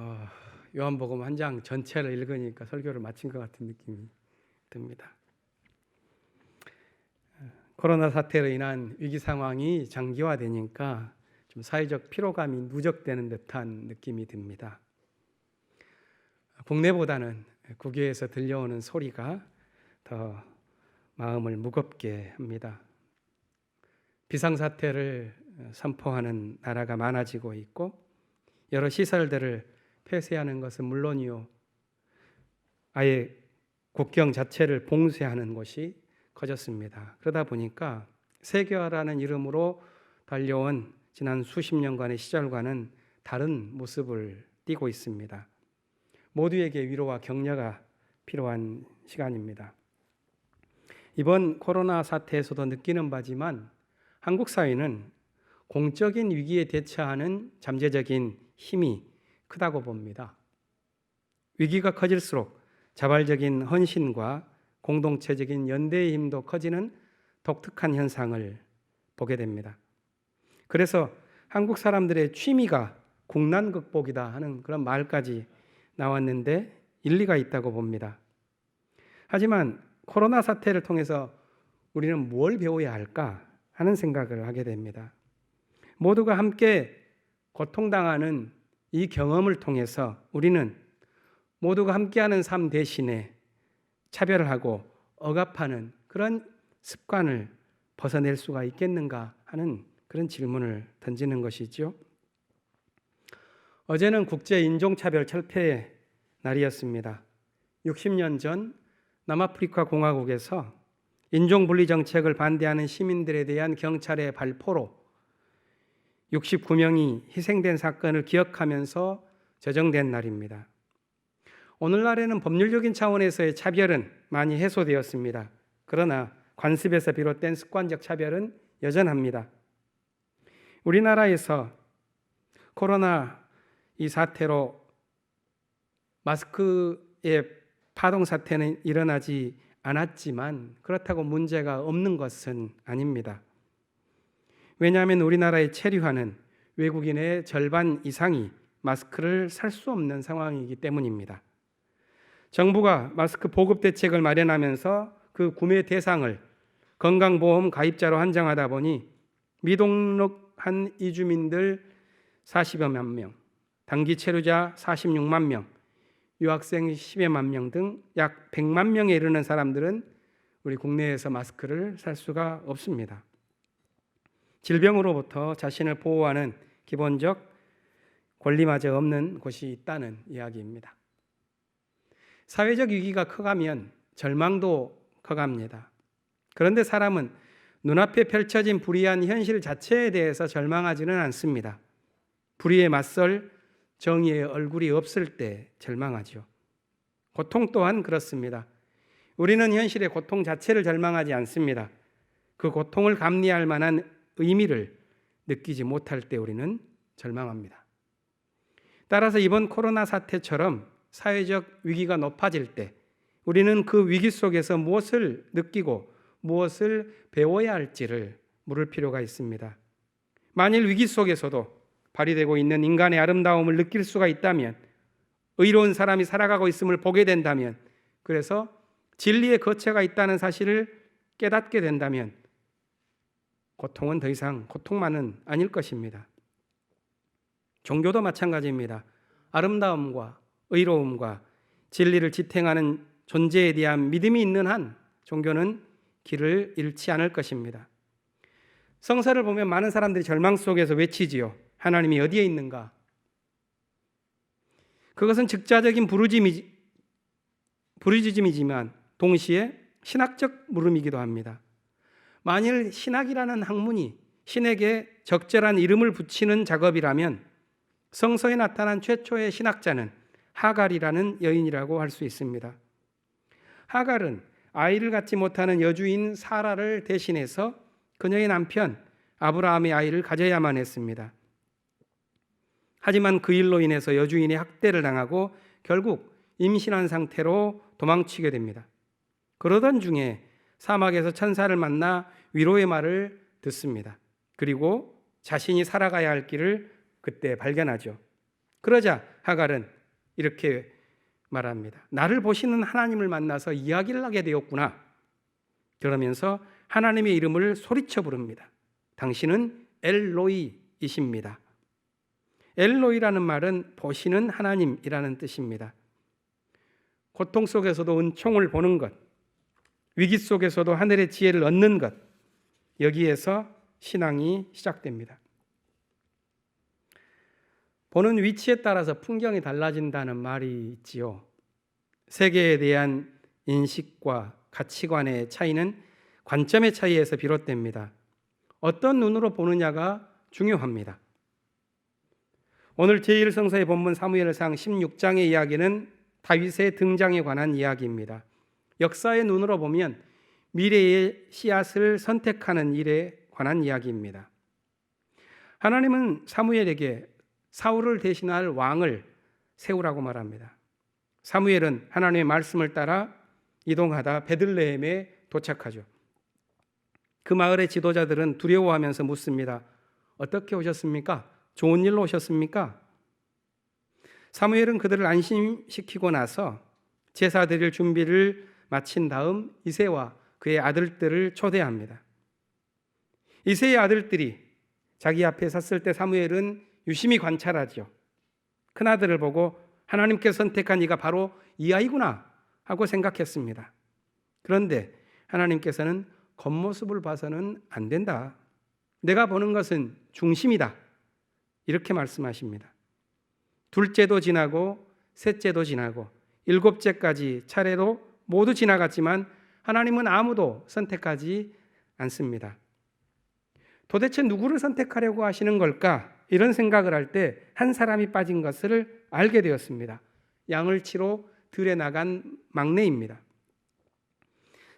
어, 요한복음 한 장 전체를 읽으니까 설교를 마친 것 같은 느낌이 듭니다. 코로나 사태로 인한 위기 상황이 장기화되니까 좀 사회적 피로감이 누적되는 듯한 느낌이 듭니다. 국내보다는 국외에서 들려오는 소리가 더 마음을 무겁게 합니다. 비상사태를 선포하는 나라가 많아지고 있고 여러 시설들을 폐쇄하는 것은 물론이요. 아예 국경 자체를 봉쇄하는 곳이 커졌습니다. 그러다 보니까 세계화라는 이름으로 달려온 지난 수십 년간의 시절과는 다른 모습을 띠고 있습니다. 모두에게 위로와 격려가 필요한 시간입니다. 이번 코로나 사태에서도 느끼는 바지만 한국 사회는 공적인 위기에 대처하는 잠재적인 힘이 크다고 봅니다. 위기가 커질수록 자발적인 헌신과 공동체적인 연대의 힘도 커지는 독특한 현상을 보게 됩니다. 그래서 한국 사람들의 취미가 국난 극복이다 하는 그런 말까지 나왔는데 일리가 있다고 봅니다. 하지만 코로나 사태를 통해서 우리는 뭘 배워야 할까 하는 생각을 하게 됩니다. 모두가 함께 고통당하는 이 경험을 통해서 우리는 모두가 함께하는 삶 대신에 차별을 하고 억압하는 그런 습관을 벗어낼 수가 있겠는가 하는 그런 질문을 던지는 것이죠. 어제는 국제 인종차별 철폐의 날이었습니다. 60년 전 남아프리카 공화국에서 인종분리 정책을 반대하는 시민들에 대한 경찰의 발포로 69명이 희생된 사건을 기억하면서 제정된 날입니다. 오늘날에는 법률적인 차원에서의 차별은 많이 해소되었습니다. 그러나 관습에서 비롯된 습관적 차별은 여전합니다. 우리나라에서 코로나 이 사태로 마스크의 파동 사태는 일어나지 않았지만 그렇다고 문제가 없는 것은 아닙니다. 왜냐하면 우리나라의 체류하는 외국인의 절반 이상이 마스크를 살 수 없는 상황이기 때문입니다. 정부가 마스크 보급 대책을 마련하면서 그 구매 대상을 건강보험 가입자로 한정하다 보니 미등록한 이주민들 40여만 명, 단기 체류자 46만 명, 유학생 10여만 명 등 약 100만 명에 이르는 사람들은 우리 국내에서 마스크를 살 수가 없습니다. 질병으로부터 자신을 보호하는 기본적 권리마저 없는 곳이 있다는 이야기입니다. 사회적 위기가 커가면 절망도 커갑니다. 그런데 사람은 눈앞에 펼쳐진 불의한 현실 자체에 대해서 절망하지는 않습니다. 불의에 맞설 정의의 얼굴이 없을 때 절망하죠. 고통 또한 그렇습니다. 우리는 현실의 고통 자체를 절망하지 않습니다. 그 고통을 감내할 만한 의미를 느끼지 못할 때 우리는 절망합니다. 따라서 이번 코로나 사태처럼 사회적 위기가 높아질 때 우리는 그 위기 속에서 무엇을 느끼고 무엇을 배워야 할지를 물을 필요가 있습니다. 만일 위기 속에서도 발휘되고 있는 인간의 아름다움을 느낄 수가 있다면 의로운 사람이 살아가고 있음을 보게 된다면 그래서 진리의 거체가 있다는 사실을 깨닫게 된다면 고통은 더 이상 고통만은 아닐 것입니다. 종교도 마찬가지입니다. 아름다움과 의로움과 진리를 지탱하는 존재에 대한 믿음이 있는 한 종교는 길을 잃지 않을 것입니다. 성서를 보면 많은 사람들이 절망 속에서 외치지요. 하나님이 어디에 있는가? 그것은 즉자적인 부르짖음이지만 동시에 신학적 물음이기도 합니다. 만일 신학이라는 학문이 신에게 적절한 이름을 붙이는 작업이라면 성서에 나타난 최초의 신학자는 하갈이라는 여인이라고 할 수 있습니다. 하갈은 아이를 갖지 못하는 여주인 사라를 대신해서 그녀의 남편 아브라함의 아이를 가져야만 했습니다. 하지만 그 일로 인해서 여주인이 학대를 당하고 결국 임신한 상태로 도망치게 됩니다. 그러던 중에 사막에서 천사를 만나 위로의 말을 듣습니다. 그리고 자신이 살아가야 할 길을 그때 발견하죠. 그러자 하갈은 이렇게 말합니다. 나를 보시는 하나님을 만나서 이야기를 하게 되었구나. 그러면서 하나님의 이름을 소리쳐 부릅니다. 당신은 엘로이이십니다. 엘로이라는 말은 보시는 하나님이라는 뜻입니다. 고통 속에서도 은총을 보는 것, 위기 속에서도 하늘의 지혜를 얻는 것, 여기에서 신앙이 시작됩니다. 보는 위치에 따라서 풍경이 달라진다는 말이 있지요. 세계에 대한 인식과 가치관의 차이는 관점의 차이에서 비롯됩니다. 어떤 눈으로 보느냐가 중요합니다. 오늘 제1성서의 본문 사무엘상 16장의 이야기는 다윗의 등장에 관한 이야기입니다. 역사의 눈으로 보면 미래의 씨앗을 선택하는 일에 관한 이야기입니다. 하나님은 사무엘에게 사울을 대신할 왕을 세우라고 말합니다. 사무엘은 하나님의 말씀을 따라 이동하다 베들레헴에 도착하죠. 그 마을의 지도자들은 두려워하면서 묻습니다. 어떻게 오셨습니까? 좋은 일로 오셨습니까? 사무엘은 그들을 안심시키고 나서 제사 드릴 준비를 마친 다음 이세와 그의 아들들을 초대합니다. 이세의 아들들이 자기 앞에 섰을 때 사무엘은 유심히 관찰하죠. 큰 아들을 보고 하나님께 선택한 이가 바로 이 아이구나 하고 생각했습니다. 그런데 하나님께서는 겉모습을 봐서는 안 된다. 내가 보는 것은 중심이다. 이렇게 말씀하십니다. 둘째도 지나고 셋째도 지나고 일곱째까지 차례로 모두 지나갔지만 하나님은 아무도 선택하지 않습니다. 도대체 누구를 선택하려고 하시는 걸까? 이런 생각을 할 때 한 사람이 빠진 것을 알게 되었습니다. 양을 치러 들에 나간 막내입니다.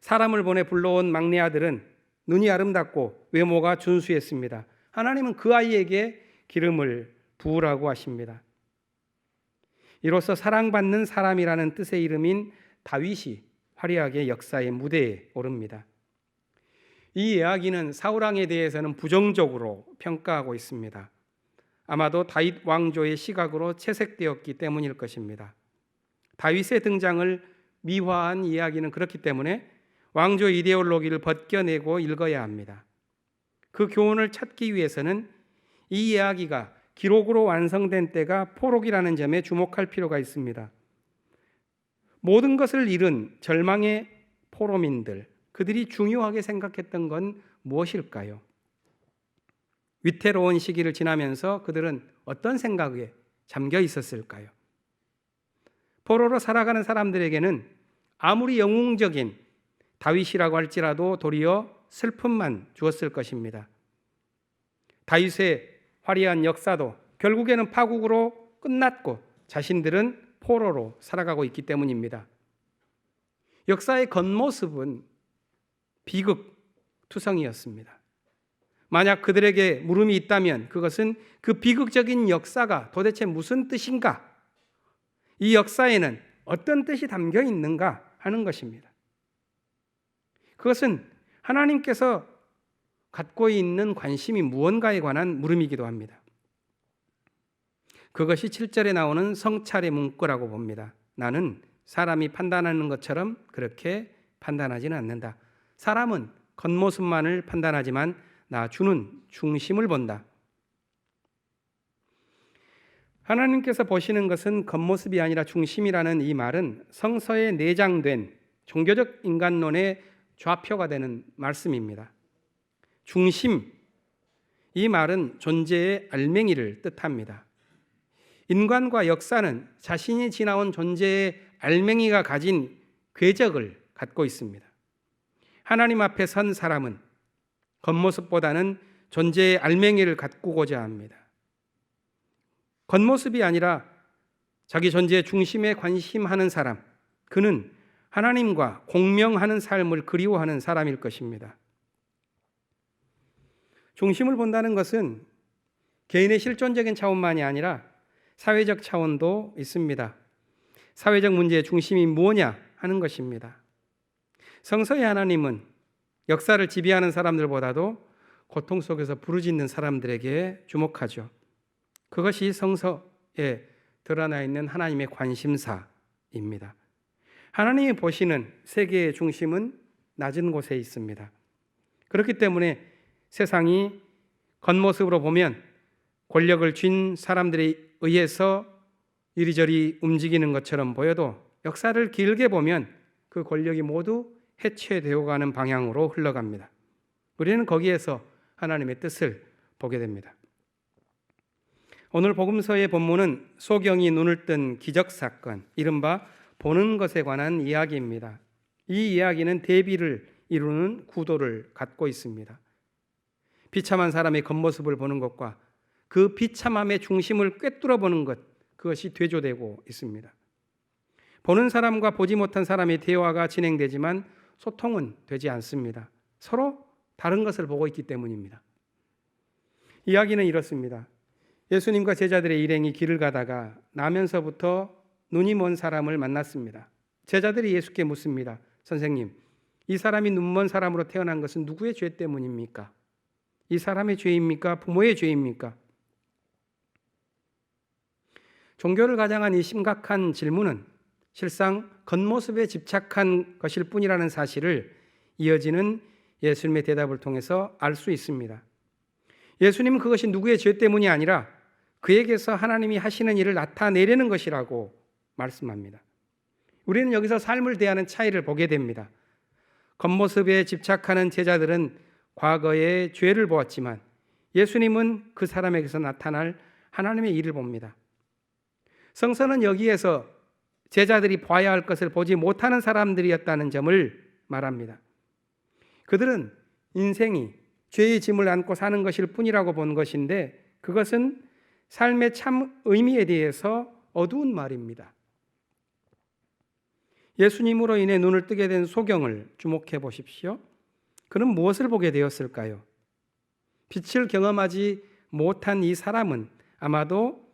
사람을 보내 불러온 막내 아들은 눈이 아름답고 외모가 준수했습니다. 하나님은 그 아이에게 기름을 부으라고 하십니다. 이로써 사랑받는 사람이라는 뜻의 이름인 다윗이 화려하게 역사의 무대에 오릅니다. 이 이야기는 사울왕에 대해서는 부정적으로 평가하고 있습니다. 아마도 다윗 왕조의 시각으로 채색되었기 때문일 것입니다. 다윗의 등장을 미화한 이야기는 그렇기 때문에 왕조 이데올로기를 벗겨내고 읽어야 합니다. 그 교훈을 찾기 위해서는 이 이야기가 기록으로 완성된 때가 포록이라는 점에 주목할 필요가 있습니다. 모든 것을 잃은 절망의 포로민들, 그들이 중요하게 생각했던 건 무엇일까요? 위태로운 시기를 지나면서 그들은 어떤 생각에 잠겨 있었을까요? 포로로 살아가는 사람들에게는 아무리 영웅적인 다윗이라고 할지라도 도리어 슬픔만 주었을 것입니다. 다윗의 화려한 역사도 결국에는 파국으로 끝났고 자신들은 포로로 살아가고 있기 때문입니다. 역사의 겉모습은 비극 투성이었습니다. 만약 그들에게 물음이 있다면 그것은 그 비극적인 역사가 도대체 무슨 뜻인가? 이 역사에는 어떤 뜻이 담겨 있는가 하는 것입니다. 그것은 하나님께서 갖고 있는 관심이 무언가에 관한 물음이기도 합니다. 그것이 7절에 나오는 성찰의 문구라고 봅니다. 나는 사람이 판단하는 것처럼 그렇게 판단하지는 않는다. 사람은 겉모습만을 판단하지만 나 주는 중심을 본다. 하나님께서 보시는 것은 겉모습이 아니라 중심이라는 이 말은 성서에 내장된 종교적 인간론의 좌표가 되는 말씀입니다. 중심 이 말은 존재의 알맹이를 뜻합니다. 인간과 역사는 자신이 지나온 존재의 알맹이가 가진 궤적을 갖고 있습니다. 하나님 앞에 선 사람은 겉모습보다는 존재의 알맹이를 가꾸고자 합니다. 겉모습이 아니라 자기 존재의 중심에 관심하는 사람, 그는 하나님과 공명하는 삶을 그리워하는 사람일 것입니다. 중심을 본다는 것은 개인의 실존적인 차원만이 아니라 사회적 차원도 있습니다. 사회적 문제의 중심이 뭐냐 하는 것입니다. 성서의 하나님은 역사를 지배하는 사람들보다도 고통 속에서 부르짖는 사람들에게 주목하죠. 그것이 성서의 드러나 있는 하나님의 관심사입니다. 하나님이 보시는 세계의 중심은 낮은 곳에 있습니다. 그렇기 때문에 세상이 겉모습으로 보면 권력을 쥔 사람들에 의해서 이리저리 움직이는 것처럼 보여도 역사를 길게 보면 그 권력이 모두 해체되어 가는 방향으로 흘러갑니다. 우리는 거기에서 하나님의 뜻을 보게 됩니다. 오늘 복음서의 본문은 소경이 눈을 뜬 기적 사건, 이른바 보는 것에 관한 이야기입니다. 이 이야기는 대비를 이루는 구도를 갖고 있습니다. 비참한 사람의 겉모습을 보는 것과 그 비참함의 중심을 꿰뚫어 보는 것, 그것이 되조되고 있습니다. 보는 사람과 보지 못한 사람의 대화가 진행되지만 소통은 되지 않습니다. 서로 다른 것을 보고 있기 때문입니다. 이야기는 이렇습니다. 예수님과 제자들의 일행이 길을 가다가 나면서부터 눈이 먼 사람을 만났습니다. 제자들이 예수께 묻습니다. 선생님, 이 사람이 눈먼 사람으로 태어난 것은 누구의 죄 때문입니까? 이 사람의 죄입니까? 부모의 죄입니까? 종교를 가장한 이 심각한 질문은 실상 겉모습에 집착한 것일 뿐이라는 사실을 이어지는 예수님의 대답을 통해서 알 수 있습니다. 예수님은 그것이 누구의 죄 때문이 아니라 그에게서 하나님이 하시는 일을 나타내려는 것이라고 말씀합니다. 우리는 여기서 삶을 대하는 차이를 보게 됩니다. 겉모습에 집착하는 제자들은 과거의 죄를 보았지만 예수님은 그 사람에게서 나타날 하나님의 일을 봅니다. 성서는 여기에서 제자들이 봐야 할 것을 보지 못하는 사람들이었다는 점을 말합니다. 그들은 인생이 죄의 짐을 안고 사는 것일 뿐이라고 본 것인데 그것은 삶의 참 의미에 대해서 어두운 말입니다. 예수님으로 인해 눈을 뜨게 된 소경을 주목해 보십시오. 그는 무엇을 보게 되었을까요? 빛을 경험하지 못한 이 사람은 아마도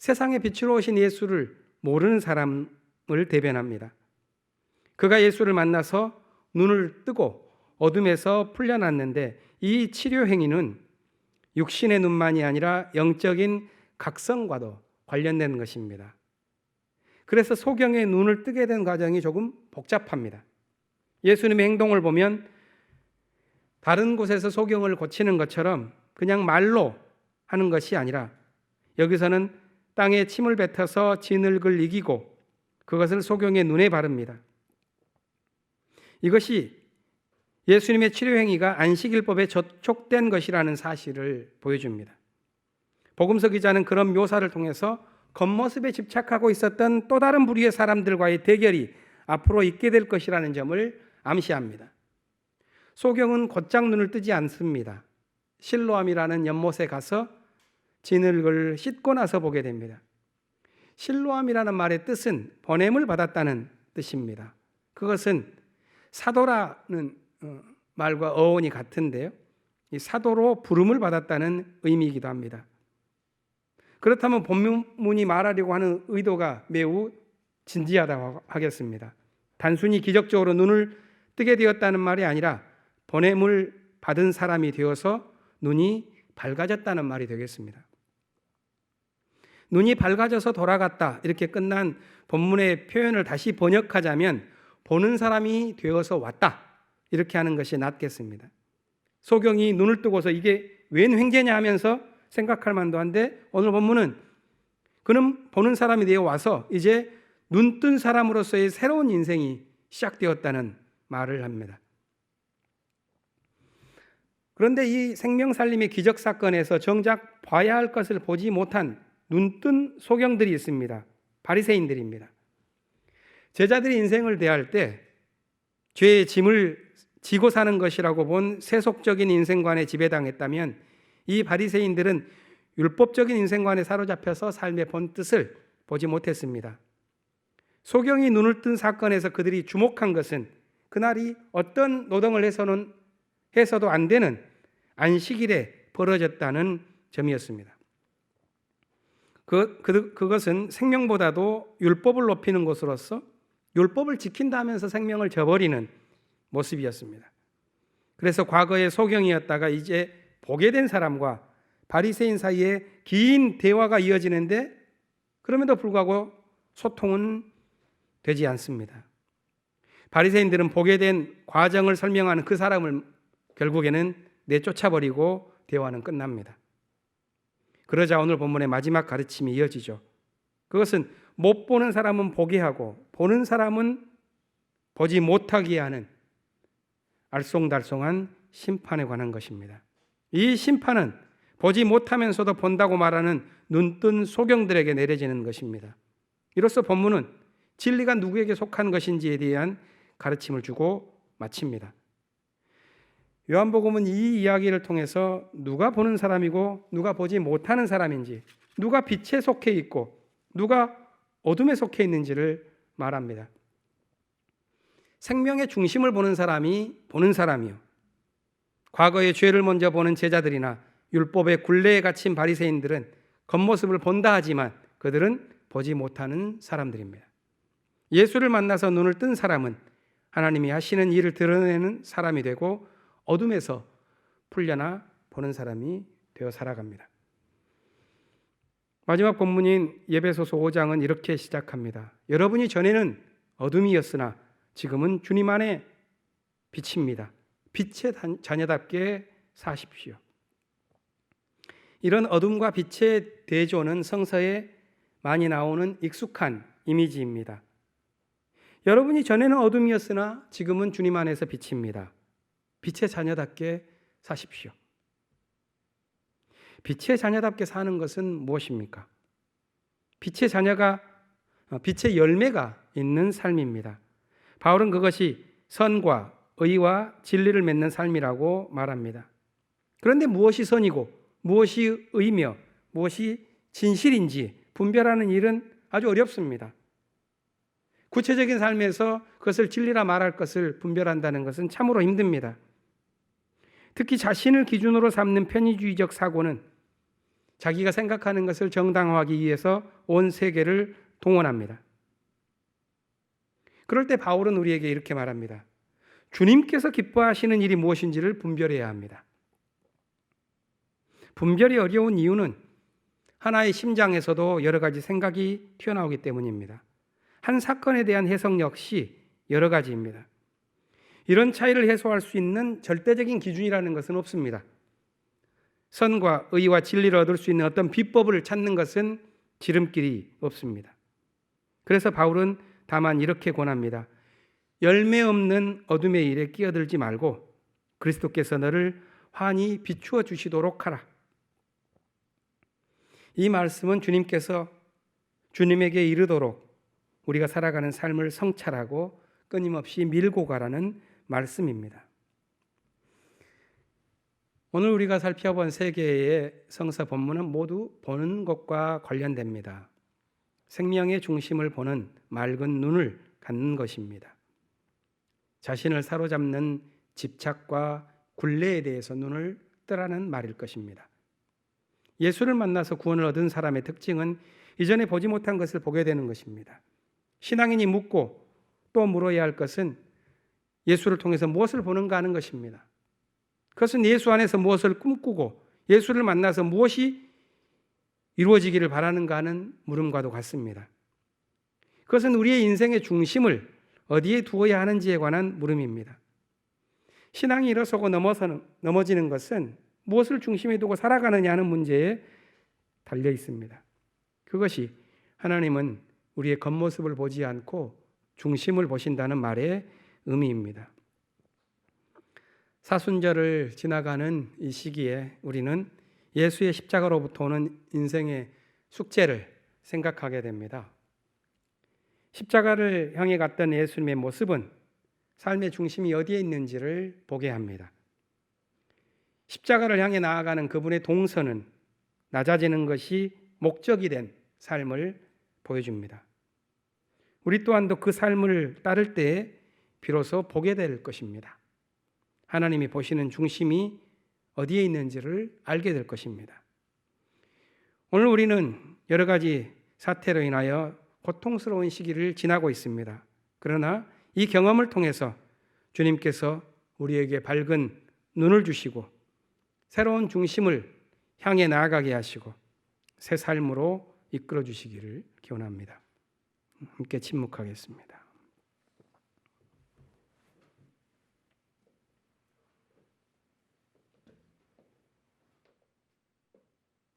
세상의 빛으로 오신 예수를 모르는 사람을 대변합니다. 그가 예수를 만나서 눈을 뜨고 어둠에서 풀려났는데 이 치료 행위는 육신의 눈만이 아니라 영적인 각성과도 관련된 것입니다. 그래서 소경의 눈을 뜨게 된 과정이 조금 복잡합니다. 예수님의 행동을 보면 다른 곳에서 소경을 고치는 것처럼 그냥 말로 하는 것이 아니라 여기서는 땅에 침을 뱉어서 진흙을 이기고 그것을 소경의 눈에 바릅니다. 이것이 예수님의 치료 행위가 안식일법에 저촉된 것이라는 사실을 보여줍니다. 복음서 기자는 그런 묘사를 통해서 겉모습에 집착하고 있었던 또 다른 부류의 사람들과의 대결이 앞으로 있게 될 것이라는 점을 암시합니다. 소경은 곧장 눈을 뜨지 않습니다. 실로암이라는 연못에 가서 진흙을 씻고 나서 보게 됩니다. 실로암이라는 말의 뜻은 보냄을 받았다는 뜻입니다. 그것은 사도라는 어, 말과 어원이 같은데요. 이 사도로 부름을 받았다는 의미이기도 합니다. 그렇다면 본문이 말하려고 하는 의도가 매우 진지하다고 하겠습니다. 단순히 기적적으로 눈을 뜨게 되었다는 말이 아니라 보냄을 받은 사람이 되어서 눈이 밝아졌다는 말이 되겠습니다. 눈이 밝아져서 돌아갔다 이렇게 끝난 본문의 표현을 다시 번역하자면 보는 사람이 되어서 왔다 이렇게 하는 것이 낫겠습니다. 소경이 눈을 뜨고서 이게 웬 횡재냐 하면서 생각할 만도 한데 오늘 본문은 그는 보는 사람이 되어 와서 이제 눈 뜬 사람으로서의 새로운 인생이 시작되었다는 말을 합니다. 그런데 이 생명 살림의 기적 사건에서 정작 봐야 할 것을 보지 못한 눈뜬 소경들이 있습니다. 바리새인들입니다. 제자들이 인생을 대할 때 죄의 짐을 지고 사는 것이라고 본 세속적인 인생관에 지배당했다면 이 바리새인들은 율법적인 인생관에 사로잡혀서 삶의 본 뜻을 보지 못했습니다. 소경이 눈을 뜬 사건에서 그들이 주목한 것은 그날이 어떤 노동을 해서는 해서도 안 되는 안식일에 벌어졌다는 점이었습니다. 그, 그, 그것은 생명보다도 율법을 높이는 것으로서 율법을 지킨다면서 생명을 저버리는 모습이었습니다. 그래서 과거의 소경이었다가 이제 보게 된 사람과 바리새인 사이에 긴 대화가 이어지는데 그럼에도 불구하고 소통은 되지 않습니다. 바리새인들은 보게 된 과정을 설명하는 그 사람을 결국에는 내쫓아버리고 대화는 끝납니다. 그러자 오늘 본문의 마지막 가르침이 이어지죠. 그것은 못 보는 사람은 보게 하고 보는 사람은 보지 못하게 하는 알쏭달쏭한 심판에 관한 것입니다. 이 심판은 보지 못하면서도 본다고 말하는 눈뜬 소경들에게 내려지는 것입니다. 이로써 본문은 진리가 누구에게 속한 것인지에 대한 가르침을 주고 마칩니다. 요한복음은 이 이야기를 통해서 누가 보는 사람이고 누가 보지 못하는 사람인지, 누가 빛에 속해 있고 누가 어둠에 속해 있는지를 말합니다. 생명의 중심을 보는 사람이 보는 사람이요. 과거의 죄를 먼저 보는 제자들이나 율법의 굴레에 갇힌 바리새인들은 겉모습을 본다 하지만 그들은 보지 못하는 사람들입니다. 예수를 만나서 눈을 뜬 사람은 하나님이 하시는 일을 드러내는 사람이 되고 어둠에서 풀려나 보는 사람이 되어 살아갑니다. 마지막 본문인 예배소서 5장은 이렇게 시작합니다. 여러분이 전에는 어둠이었으나 지금은 주님 안에 빛입니다. 빛의 자녀답게 사십시오. 이런 어둠과 빛의 대조는 성서에 많이 나오는 익숙한 이미지입니다. 여러분이 전에는 어둠이었으나 지금은 주님 안에서 빛입니다. 빛의 자녀답게 사십시오. 빛의 자녀답게 사는 것은 무엇입니까? 빛의 자녀가 어, 빛의 열매가 있는 삶입니다. 바울은 그것이 선과 의와 진리를 맺는 삶이라고 말합니다. 그런데 무엇이 선이고 무엇이 의며 무엇이 진실인지 분별하는 일은 아주 어렵습니다. 구체적인 삶에서 그것을 진리라 말할 것을 분별한다는 것은 참으로 힘듭니다. 특히 자신을 기준으로 삼는 편의주의적 사고는 자기가 생각하는 것을 정당화하기 위해서 온 세계를 동원합니다. 그럴 때 바울은 우리에게 이렇게 말합니다. 주님께서 기뻐하시는 일이 무엇인지를 분별해야 합니다. 분별이 어려운 이유는 하나의 심장에서도 여러 가지 생각이 튀어나오기 때문입니다. 한 사건에 대한 해석 역시 여러 가지입니다. 이런 차이를 해소할 수 있는 절대적인 기준이라는 것은 없습니다. 선과 의와 진리를 얻을 수 있는 어떤 비법을 찾는 것은 지름길이 없습니다. 그래서 바울은 다만 이렇게 권합니다. 열매 없는 어둠의 일에 끼어들지 말고 그리스도께서 너를 환히 비추어 주시도록 하라. 이 말씀은 주님께서 주님에게 이르도록 우리가 살아가는 삶을 성찰하고 끊임없이 밀고 가라는 말씀입니다. 오늘 우리가 살펴본 세 개의 성서 본문은 모두 보는 것과 관련됩니다. 생명의 중심을 보는 맑은 눈을 갖는 것입니다. 자신을 사로잡는 집착과 굴레에 대해서 눈을 뜨라는 말일 것입니다. 예수를 만나서 구원을 얻은 사람의 특징은 이전에 보지 못한 것을 보게 되는 것입니다. 신앙인이 묻고 또 물어야 할 것은 예수를 통해서 무엇을 보는가 하는 것입니다. 그것은 예수 안에서 무엇을 꿈꾸고 예수를 만나서 무엇이 이루어지기를 바라는가 하는 물음과도 같습니다. 그것은 우리의 인생의 중심을 어디에 두어야 하는지에 관한 물음입니다. 신앙이 일어서고 넘어서는, 넘어지는 것은 무엇을 중심에 두고 살아가느냐 하는 문제에 달려 있습니다. 그것이 하나님은 우리의 겉모습을 보지 않고 중심을 보신다는 말의 의미입니다. 사순절을 지나가는 이 시기에 우리는 예수의 십자가로부터 오는 인생의 숙제를 생각하게 됩니다. 십자가를 향해 갔던 예수님의 모습은 삶의 중심이 어디에 있는지를 보게 합니다. 십자가를 향해 나아가는 그분의 동선은 낮아지는 것이 목적이 된 삶을 보여줍니다. 우리 또한도 그 삶을 따를 때 비로소 보게 될 것입니다. 하나님이 보시는 중심이 어디에 있는지를 알게 될 것입니다. 오늘 우리는 여러 가지 사태로 인하여 고통스러운 시기를 지나고 있습니다. 그러나 이 경험을 통해서 주님께서 우리에게 밝은 눈을 주시고 새로운 중심을 향해 나아가게 하시고 새 삶으로 이끌어 주시기를 기원합니다. 함께 침묵하겠습니다.